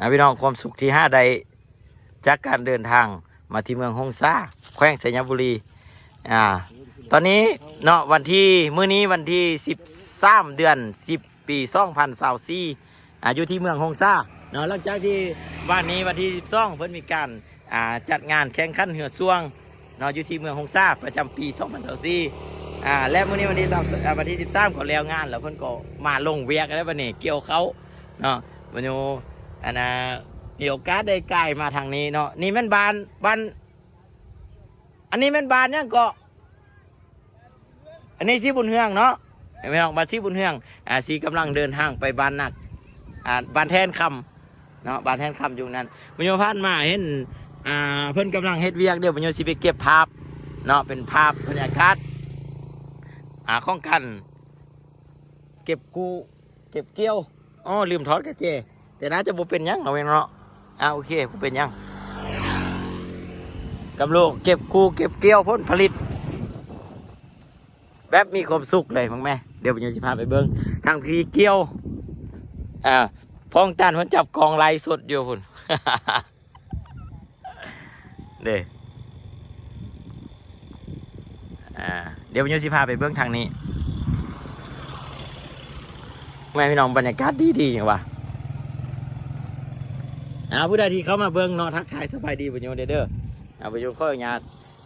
นะพี่น้องความสุขที่ห้าใดจากการเดินทางมาที่เมืองฮงซาแขวงสัญบุรีอ่าตอนนี้เนาะวันที่มื้อนี้วันที่13เดือน10ปี2024อ่าอยู่ที่เมืองฮงซาเนาะหลังจากที่วันนี้วันที่12เพิ่นมีการอ่าจัดงานแข่งขันเหือซ่วงเนาะอยู่ที่เมืองฮงซาประจำปี2024อ่าและมื้อนี้วันที่3วันที่13ก็แล้วงานแล้วเพิ่นก็มาลงเวียกแล้วบัดนี้เกี่ยวเขาเนาะวันนี้ อันน่ะมีโอกาสได้ใกล้มาทางนี้เนาะนี่แม่นบานบานอันนี้แม่นบานยังก็อันนี้ซีบุญเฮืองเนาะเห็นไหมน้องบานซีบุญเฮืองอ่าซีกำลังเดินทางไปบ้านนักอ่าบ้านแทนคำเนาะบ้านแทนคำอยู่นั้นบุญโยพันมาเห็นอ่าเพิ่อนกำลังเฮ็ดเวียกเดี๋ยวบุญโยสิไปเก็บภาพเนาะเป็นภาพบรรยากาศอ่าข้องกัน เก็บกูเก็บเกี่ยวอ๋อลืมทอดกระเจ แต่น่าจะบ่เป็นยังเนาเองเนาะอ่าโอเคบ่เป็นยังกับลูกเก็บกูเก็บเกี่ยวพ้นผลิต แบบมีความสุขเลยมั้งแม่เดี๋ยวผมจะพาไปเบิ้งทางพีเกี้ยวอ่าพ้องตันมันจับกองไลสดอยู่คุณเด้อ่าเดี๋ยวผมจะพาไปเบิ้องทางนี้แม่พี่น้องบรรยากาศดีดีๆอย่างวะ อ่าผู้ใดที่เข้ามาเบิ้งนอทักทายสบายดีบุญโยเด้อเด้ออ่าบุญโยข้ออนุญาต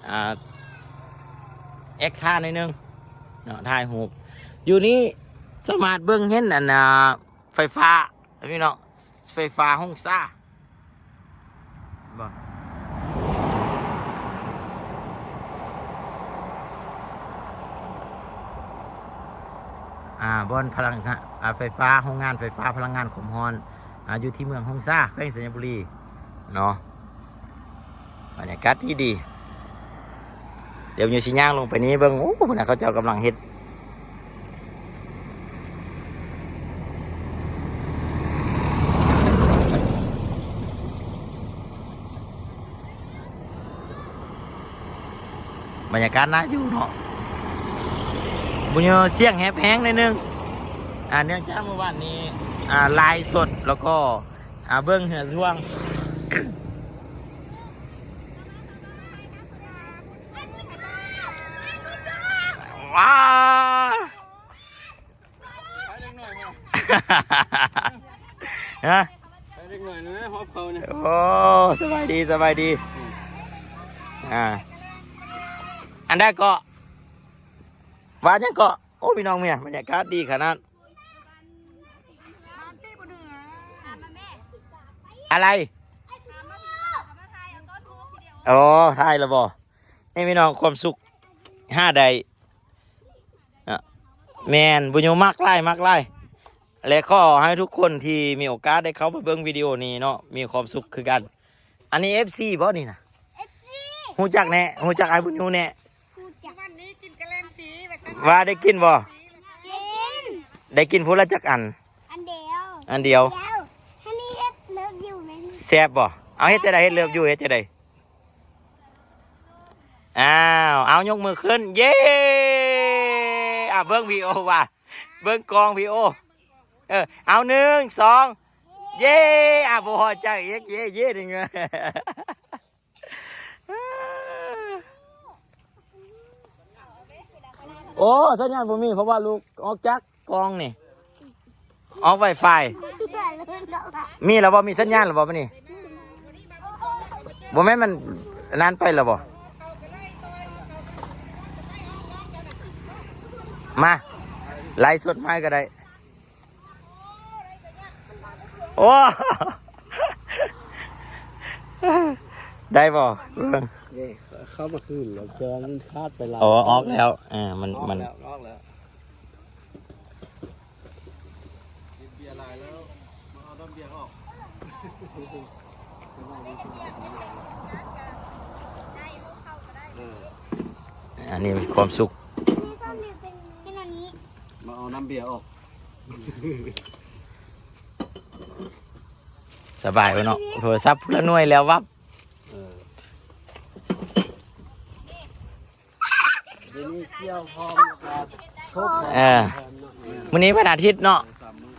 อ่าเอ็กท่าหน่อยนึงเนาะถ่ายหูอยู่นี่สมารถเบิ่งเห็นอันน่ะไฟฟ้าพี่เนาะไฟฟ้าห้องซ่าบ่อ่าบอนพลังงานไฟฟ้าโรงงานไฟฟ้าพลังงานขมฮอน อายู่ที่เมืองฮงซ่าแขวงสัญบุรี เนาะบรรยากาศที่ดี เดี๋ยวอยู่สิย่างลงไปนี้เบิ่งโอ้เนน่ะเขาเจ้ากำลังเฮ็ดบรรยากาศน่าอยู่เนาะบุญโยเสียงแฮบแห้งนิดนึงอ่าเนื่องจากเมื่อวานนี้ อ่าไลฟ์สดแล้วก็เบิ้องเหือช่วงว้าวไปเล็กหน่อยมาฮะไปเล็กหน่อยนะฮอปเขาเนี่ยโอ้สบายดีสบายดีอ่าอันได้ก็วานยังก็โอ้พี่น้องเมียบรรยากาศดีขนาด อะไรโอ้ทายแล้วบ่นี่พี่น้องความสุขห้าใดอะแมนบุญโยมากไล่มากไล่และขอให้ทุกคนที่มีโอกาสได้เข้าไปเบิ่งวิดีโอนี้เนาะมีความสุขคือกัน อันนี้ FC บ่นี่นะฮู้จักแน่ฮู้จักไอ้บุญยูแน่วันนี้กินกระเลมปีแบบนั้นว่าได้กินบ่กินได้กินพูละจักอัน อันเดียวอันเดียว ซ่บบ่เอาเฮ็ดจะได้เฮ็ดเลิฟอยู่เฮ็ดจะได้อ้าวเอายกมือขึ้น เย้อะเบิ่งวีโอว่ะเบิ่งกองวีโอเออเอาหนึ่งสองเย้อะบ่พอใจเย้เย้เย้นี่ไงโอ้สัญญาณผมมีเพราะว่าลูกออกจากกองนี่ออกไวไฟมีแล้วบ่มีสัญญาณแล้วบ่ปะนี่ บ่แม่นมันนานไปแล้วบ่มาไล่สดไม้ก็ได้ โอ้ได้บ่เบิ่งเย้เข้ามาคืนแล้วเจอมันคาดไปแล้วอ๋อออกแล้วอ่ามันมันออกแล้วกินเบียร์ลายแล้วมาเอาต้นเบียร์ออก อันนี้มีความสุขเป็นอันนี้มาเอาน้ำเบียร์ออก สบายไว้เนาะโทรศัพท์พละหน่วยแล้ววับเออเดี๋ยวนี้เกี่ยวพร้อมแล้วทุบเออมื้อนี้วันอาทิตย์เนาะสามมือ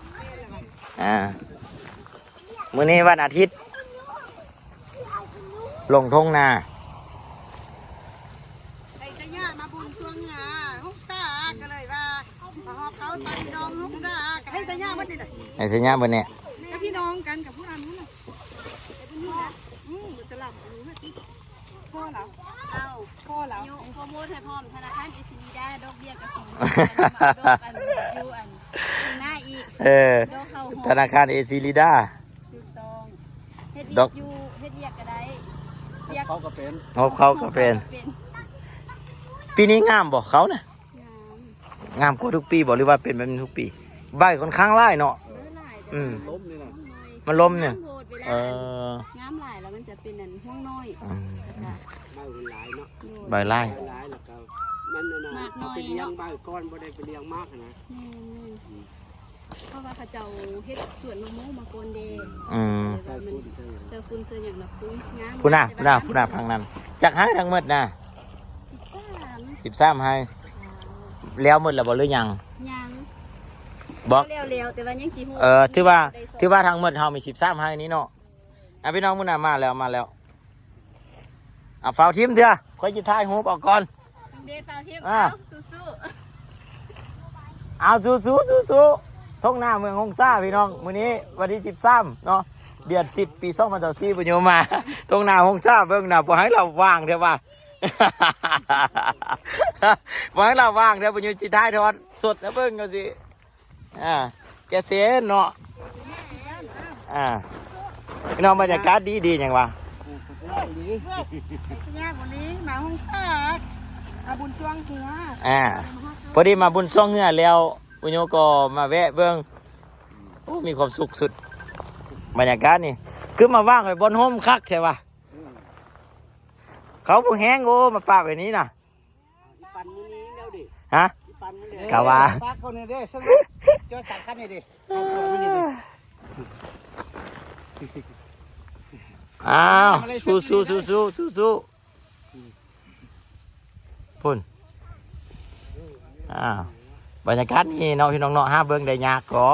อ่ามื้อนี้วันอาทิตย์ ลงทงนาไอ้ตะย่ามาบุญช่วงงาฮุกตาก็เลยว่ามาฮอบเขาตาพี่น้องฮุกตาก็ให้ตะย่าวัดนี่น่ะไอ้สัญญาบ่เนี่ยกับพี่น้องกันกับผู้นั้นนู้นน่ะไอ้พวกนี้นะอืมตลับรู้ไหมที่พ่อเหรอเอาพ่อเหรอโยงโปรโมทให้พร้อมธนาคารเอซีได้ดอกเบี้ยกับสิงดอกอันยูอันหน้าอีกเออดอกเข้าหอธนาคารเอซิลิดาถูกต้องเฮ็ดดเรีอยกกอยู่เฮ็ดเรียกก็ได้ เรียกเขาก็เป็นงบเขาก็เป็น ปีนี้งามบ่เขานะงามงามกว่าทุกปีบ่หรือว่าเป็นแบบนี้ทุกปี ใบค่อนข้างไล่เนาะเนื้อหลายอืมล้มนี่นะมันล้มเนี่ยงามโพดเวเอลาองามหลายแล้วมันจะเป็นอันห่วงน้อยอืมจ้ะใบมันหลายเนาะใบไล่ใบหลายแล้วก็มันน่ะนะมากน้เอาอยไปเลี้ยงเนาะใบก้อนบ่ได้ไปเลี้ยงมากนะแม่นๆ เพราะว่าเขาเจ้าเฮ็ดสวนมะม่วงมาโกนเดย์อืมใส่ฝุ่นใส่หยังเซอร์คุณเซอร์อย่างแบบปุ้ยงามผู้น่ะผู้น่ะผู้น่ะพังนั้นจากหาทั้งหมดนะสิบสามสิบสามให้แล้วหมดแล้วบ่หรือยังยังบอก เร็วๆแต่ว่ายังจีฮูเออที่ว่าที่ว่าทางหมดเฮามีสิบสามให้นี้เนาะอะพี่น้องมื้อน่ะมาแล้วมาแล้วอะฝ้าวทีมเถอะค่อยสิถ่ายรูปเออกก่อน เดฟาวเทียมอ่า เอาสู้เอาสู้สู้สู้ สู้ทงหน้าเมืองฮงซ่าพี่น้องมื้อนี้วันที่สิบสามเนาะเดือนสิบปีสองพันสี่ปุญโยมาทงหน้าฮงซ่าเบิ่งหน้าบ่ให้เราว่างเถอะว่าบ่ให้เราว่างเถอะปุญโยสิท้ายทอดสดนะเบิ่งก็สิอ่าแกเสียเนาะอ่าพี่น้องบรรยากาศดีดีอย่างวะไอ้ตะย่าวันนี้มาฮุกตามาบุญช่วงหัวอ่าพอดีมาบุญซ่องเงือแล้ว ปุญโยก็มาแวะเบิ่งโอ้มีความสุขสุด บรรยากาศนี่ คือมาว่างไว้บนห่มคักใช่ปะเขาผู้แห้งโอ้มาปากแบบนี้น่ะปั่นมื้อนี้แล้วดิฮะปั่นมื้อนี้กะว่าปากคนนี้เด้สรุปเจ้าสังคัญนี่ดิเอาตัวมื้อนี้ดิอ้าวสู้สู้สู้สู้สู้สู้พุ่นอ้าว บรรยากาศนี่เนาะพี่น้องเนาะห้าเบิ้งได้ยากก็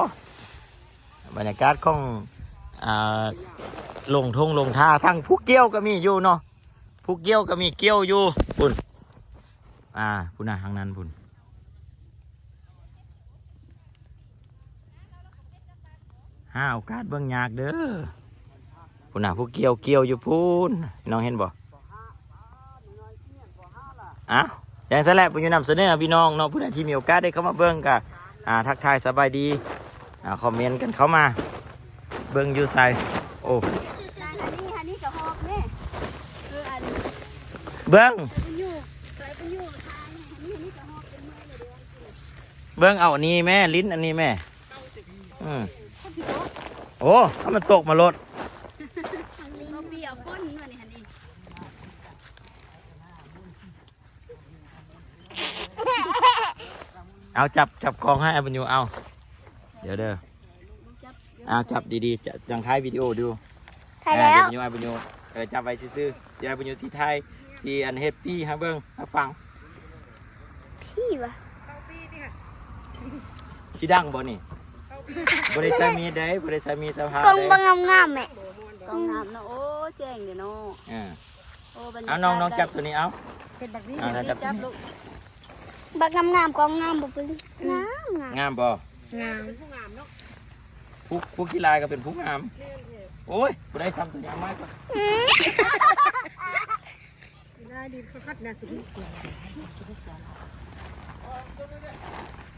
บรรยากาศของอ่าลงทงลงท่าทั้งผู้เกี้ยวก็มีอยู่เนาะผู้เกี้ยวก็มีเกี้ยวอยู่พุ่นอ่าพุ่นนะทางนั้นพุ่นห้าโอกาสเบิ้องยากเด้อพุ่นนะผู้เกี่ยวเกี่ยวอยู่พูนน้องเห็นบ่อ้าว อย่างนั้นแหละปุญญนำเสนอพี่น้องเนาะผู้ใดที่มีโอกาสได้เข้ามาเบิ่งก็อ่าทักทายสบายดีอ่าคอมเมนต์กันเข้ามา เบิ่งอยู่ใส่โอ้ๆอันนี้อันนี้กับฮอกเนี่ยคืออันเบิ่งเป็นอยู่ไปเป็นอยู่ทางอันนี้อันนี้กับฮอกเป็นเมื่อยเลยเดือนเบิ่งเอาอันนี้แม่ลิ้นอันนี้แม่อืมโอ้ถ้ามันตกมาลด เขาเปียกฝนเมื่อนี่ฮันนี่ เอาจับจับกองให้ไอ้บุญยูเอา เดี๋ยวเด้อเอาจับดีๆจะยังท้ายวิดีโอดูถ่ายแล้วเดี๋ยวบุญยูไอ้บุญยูเออจับไว้ซื่อๆเดี๋ยวไอ้บุญยูสีไทยสีอันเฮปปี้ฮะเบิ้งฮะฟังพี่วะเข้าปีนี่ค่ะสีดังบ่นี่บริษัทมีได้บริษัทมีสภากล้องได้บางงามๆแม่กองน้ำเนาะโอ้แจ้งเดี๋ยวเนาะอ่าโอ้บรรยากาศเอาน้องน้องจับตัวนี้เอาเป็นแบบนี้อ่าได้จับจับลูก บางงามๆกองงามบ่เป็นงามงามงามบ่งามผู้ผู้ขี้ลายก็เป็นผู้งาม โอ้ยบ่ได้ทำตัวอย่างไม้ก็ได้ดีคัดนะสุดที่เสีย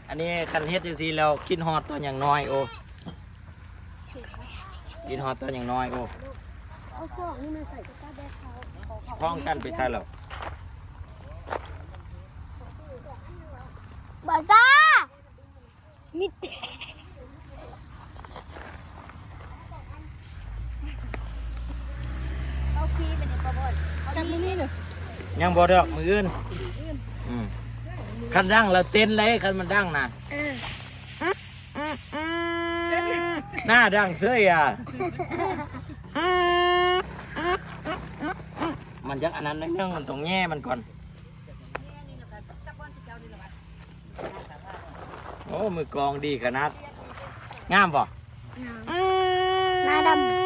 อันนี้คันเฮ็ดจังซี่แล้วกินฮอดตัวอย่างน้อยโอ้กินฮอดตัวอย่างน้อยโอ้เอาพวกนี้มาใส่ตะกร้าแบกเขาพ้องกันไปใช่แล้วบาซ่ามิดเอาขี้เป็นประบดจับนี่เลยยังบ่ดอกมืออื่นอืมคันดังแล้วเต้นเลยคันมันดังนะหน้าดังเสื้ออะมันยักอันนั้นนิดนึงมันต้องแง่มันก่อน โอ้มือกลองดีขนาดงามป่หน้าดำ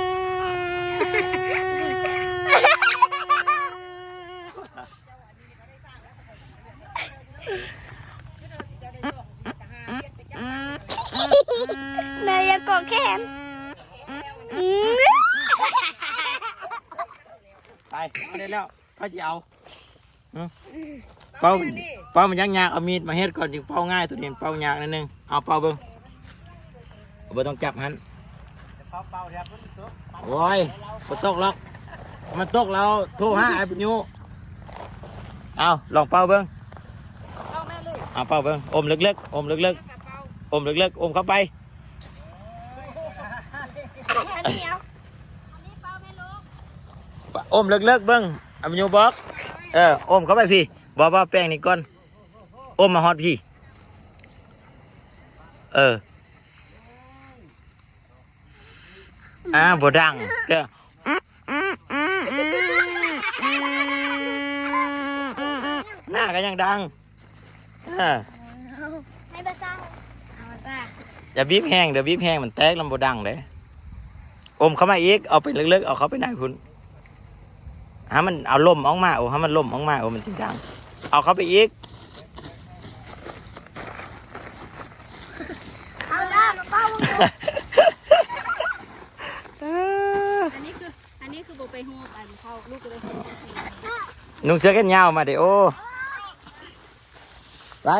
นายกอดแขนไปเอาได้แล้วพ่อจะเอา เป่าเป่ามันยังยากเอามีดมาเฮ็ดก่อนจึงเป่าง่ายตัวนี้เป่ายากนิดนึงเอาเป่าเบิ่งบ่ต้องจับหันโอ้ยบ่ตกหรอกมันตกแล้วโทรหาไอ้ปุญญูเอาลองเป่าเบิ่งเอาแม่เลยเอาเป่าเบิ่งอมลึกๆอมลึกกระเป๋าๆอมลึกๆอมเข้าไปอันนี้เอาอมเลิกๆเบิ้งอายุบอก เอออมเข้าไปพี่บอกว่าแป้งนี่ก่อนอมมาฮอดพี่ เอออ่าบดังเด้อหน้าก็ยังดังเออให้ภาษาเอามาจ้าอย่าบีบแห้งเดี๋ยวบีบแห้งมันแตกแล้วมันบ่ดังเลยอมเข้ามาอีกเอาไปเลิกๆเอาเขาไปไหนคุณ หามันเอาลมออกมาโอ้ให้มันลมออกมาโอ้มันจริงจังเอาเข้าไปอีกเอาได้มาเป้ามึงอันนี้คืออันนี้คือโบไปฮูบอันเขาลูกก็เลยนุ่งเสื้อแขนยาวมาเดี๋ยวโอ้ไป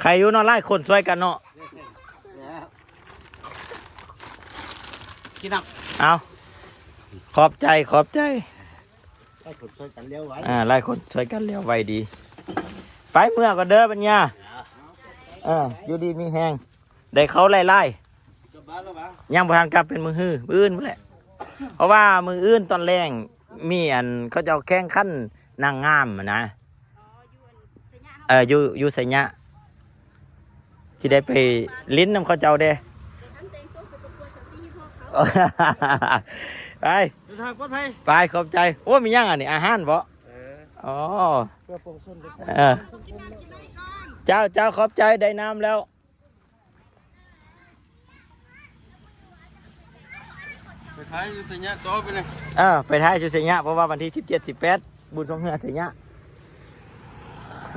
ใครอยู่เนอนไล่คนช่วยกันเนาะกินน้เอา ขอบใจขอบใจำได้ผลช่วยกันเลี้ยวไว้อ่าไล่คนช่วยกันเลี้ยวไวดี ไปเมื่อก็เด้อปัญญาอ่าอยู่ดีมีแหงได้เขาไล่ไล่กลับบ้านแล้วปะยังบ่ทันกลับเป็นมือฮือมืออื่นพุ่นแหละเพราะว่ามืออื่นตอนแรงมีอันเขาจะเอาแข่งขั้นนางงามอะนะเอออยู่อยู่ไสยะที่ได้ไปลิ้นน้ำเขาเจ้าเด้ ไปเดินทางปลอดภัยไปขอบใจโอ้มียังอะนี่อาหารบ่เอออ๋อเพื่อปงส้นเล็กเออเจ้าเจ้าขอบใจได้น้ำแล้วไปท้ายอยู่สัญญาต่อไปเลยเออไปท้ายชูเสียะเพราะว่าวันที่สิบเจ็ดสิบแปดบุญทรงเฮือเสียะ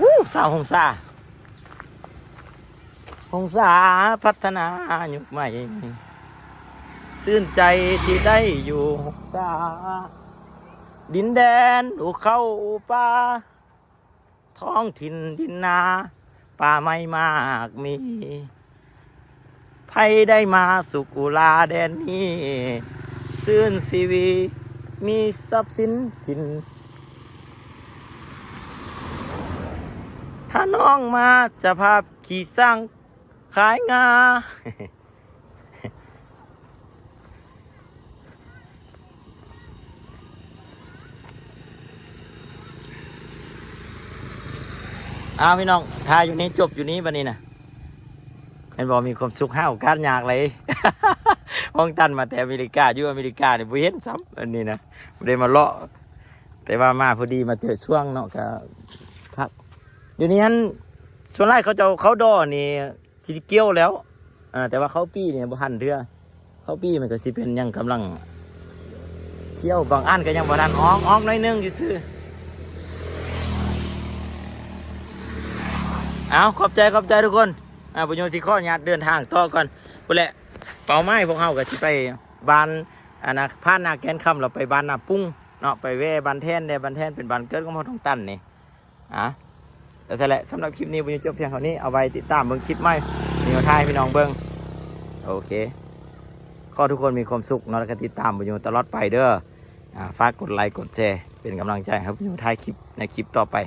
วู้สาวหงสาหงสาพัฒนายุคใหม่ ซื่นใจที่ได้อยู่หงสาดินแดนอูเข้าอูป่าท้องถิ่นดินนาป่าไม่มากมีไผได้มาสุขอุลาแดนนี้ซื่นสีวี มีทรัพย์สินถิ่นถ้าน้องมาจะพาขี่สร้างขายงา อ้าวพี่น้องทายอยู่นี้จบอยู่นี้วันนี้นะเห็นบอกมีความสุขห้าวการยากเลยห้องตันมาแต่อเมริกาอยู่อเมริกาเนี่ยบ่เห็นซ้ำอันนี้นะไม่ได้มาเลาะ แต่ว่ามาพอดีมาเจอช่วงเนาะก็ครับเดี๋ยวนี้ฮันส่วนแรกเขาจะเขาดอนี่ทีเกี้ยวแล้วอ่าแต่ว่าเขาปี้เนี่ยบ่ทันเทื่อเขาปี้มันก็สิเป็นยังกำลังเคี้ยวบางอันก็ยังบ่ทันอ้องอ้องน้อยนึงอยู่ซื่อ เอาขอบใจขอบใจทุกคนอ่าปุญโยสิข้อญาตเดินทางต่อก่อนพุ่นแหละเป่าไม้พวกเฮาก็สิไปบ้านอันนะผ่านนาแกนคำเราไปบ้านนาปุ้งเนาะไปแว่บ้านแท่นได้บ้านแท่นเป็นบ้านเกิดของพ่อทองตันนี่อะแต่นั่แหละสำหรับคลิปนี้ผมจะจบเพียงเท่านี้เอาไว้ติดตามเบิ่งคลิปใหม่มีมาทายพี่น้องเบิ่งโอเคขอทุกคนมีความสุขเนาะแล้วก็ติดตามผมอยู่ตลอดไปเด้ออ่าฝากกดไลค์กดแชร์เป็นกำลังใจให้ผมอยู่ท้ายคลิปในคลิปต่อไป